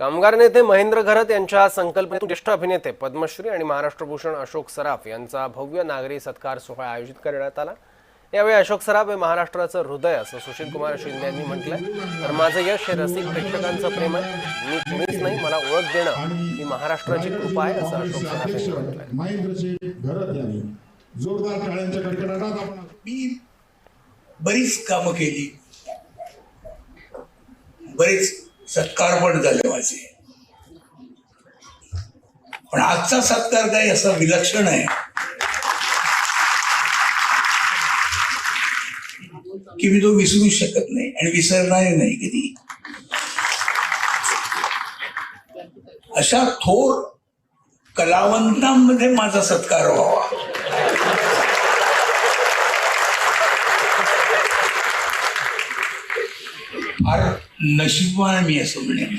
कामगार नेते महेंद्र घरत यांच्या संकल्पनेतून ज्येष्ठ अभिनेते पद्मश्री आणि महाराष्ट्र भूषण अशोक सराफ यांचा भव्य नागरी सत्कार सोहळा आयोजित करण्यात आला. यावेळी अशोक सराफ हे महाराष्ट्राचं हृदय असं सुशील कुमार शिंदे यांनी म्हटलंय. तर माझं यश हे रसिक प्रेक्षकांचं प्रेम आहे. मी कुणीच नाही मला ओळख देणं ही महाराष्ट्राची कृपा आहे असं अशोक सराफ यांनी म्हटलंय. महेंद्रजी घरत यांनी जोरदार टाळ्यांच्या कडकडाटात आपण मी बरीच कामं केली. बरेच सत्कार पण झाले माझे. पण आजचा सत्कार काही असा विलक्षण आहे. की मी तो विसरू शकत नाही आणि विसरणार नाही कधी. अशा थोर कलावंतांमध्ये माझा सत्कार व्हावा. फार नशीबवान मी असं म्हणेन.